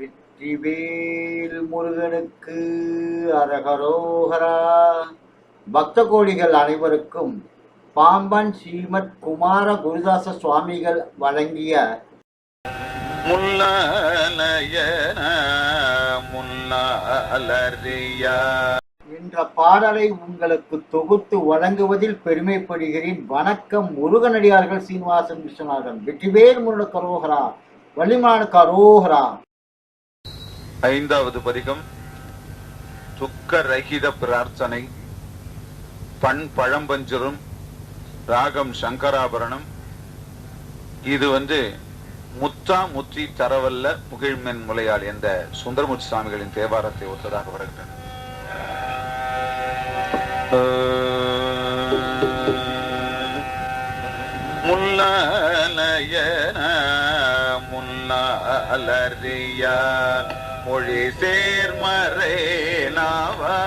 வெற்றிவேல் முருகனுக்கு அரகரோகரா. பக்த கோடிகள் அனைவருக்கும் பாம்பன் ஸ்ரீமத் குமார குருதாச சுவாமிகள் வழங்கிய என்ற பாடலை உங்களுக்கு தொகுத்து வழங்குவதில் பெருமைப்படுகிறேன். வணக்கம் முருகனடியார்கள் சீனிவாசன் விஸ்வநாதன் வெற்றிவேல் முருகனுக்கு கரோகரா வள்ளிமான கரோகரா ஐந்தாவது பதிகம் துக்க ரகித பிரார்த்தனை பண் பழம்பஞ்சரும் ராகம் சங்கராபரணம். இது வந்து முத்தா முத்தி தரவல்ல முகிழ்மென் முலையால் என்ற சுந்தரமூர்த்தி சுவாமிகளின் தேவாரத்தை ஒத்ததாக வருகின்றன. முல்லாலயன முல்லாலரியா. மொழி சேர்மறை நாவா.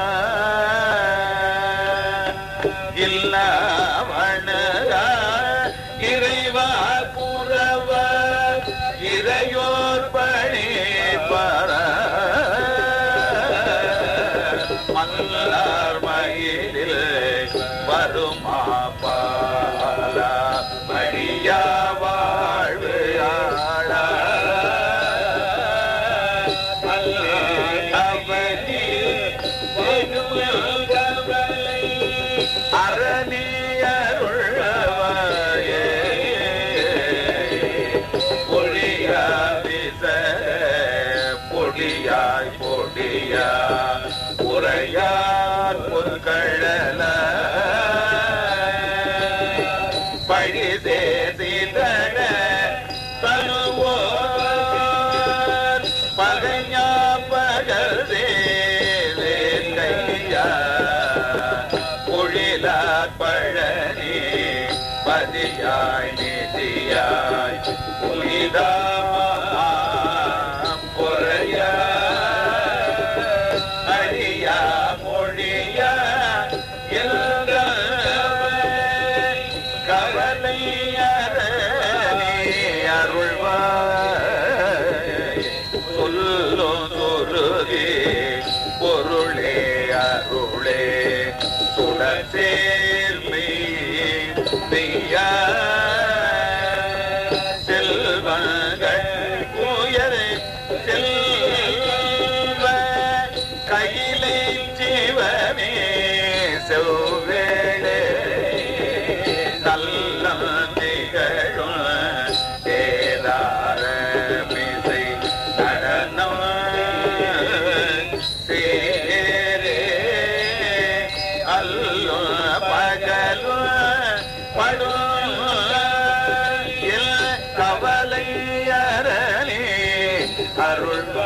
பொடியா உரையார் பொற்கழல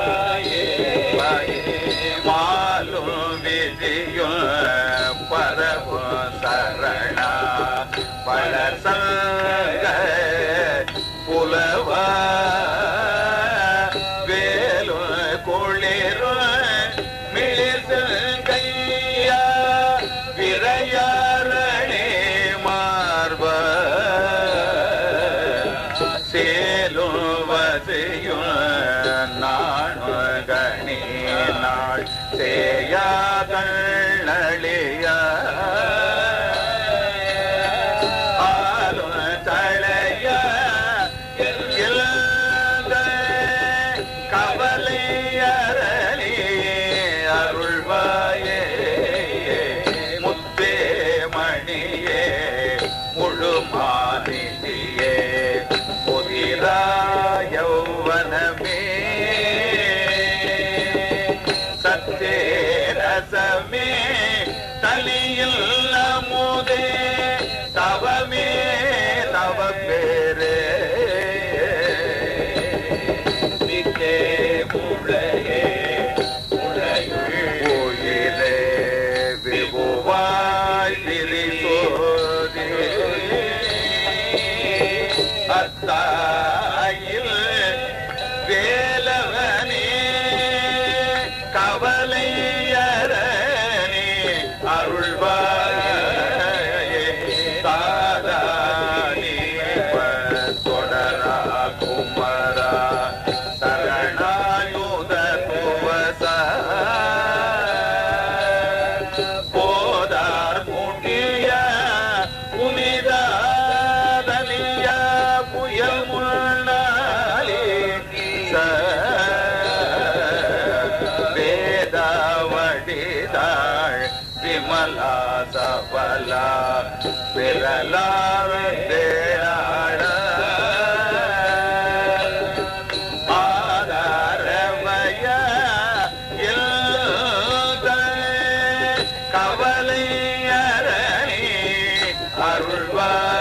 Vay, vay, malum bir yön. விரலாத பல விரலாத தேடாட ஆதாரமய கவலையரணி அருள்வார்.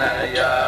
Naya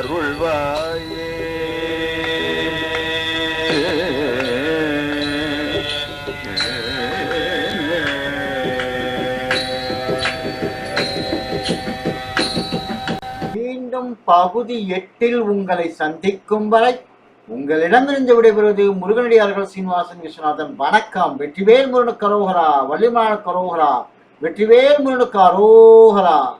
மீண்டும் பகுதி எட்டில் உங்களை சந்திக்கும் வரை உங்களிடமிருந்து விடைபெறுவது முருகனடியார்கள் சீனிவாசன் விஸ்வநாதன். வணக்கம். வெற்றிவேல் முருகனுக்கு அரோகரா. வள்ளிமான கரோகரா வெற்றிவேல் முருகனுக்கு அரோகரா.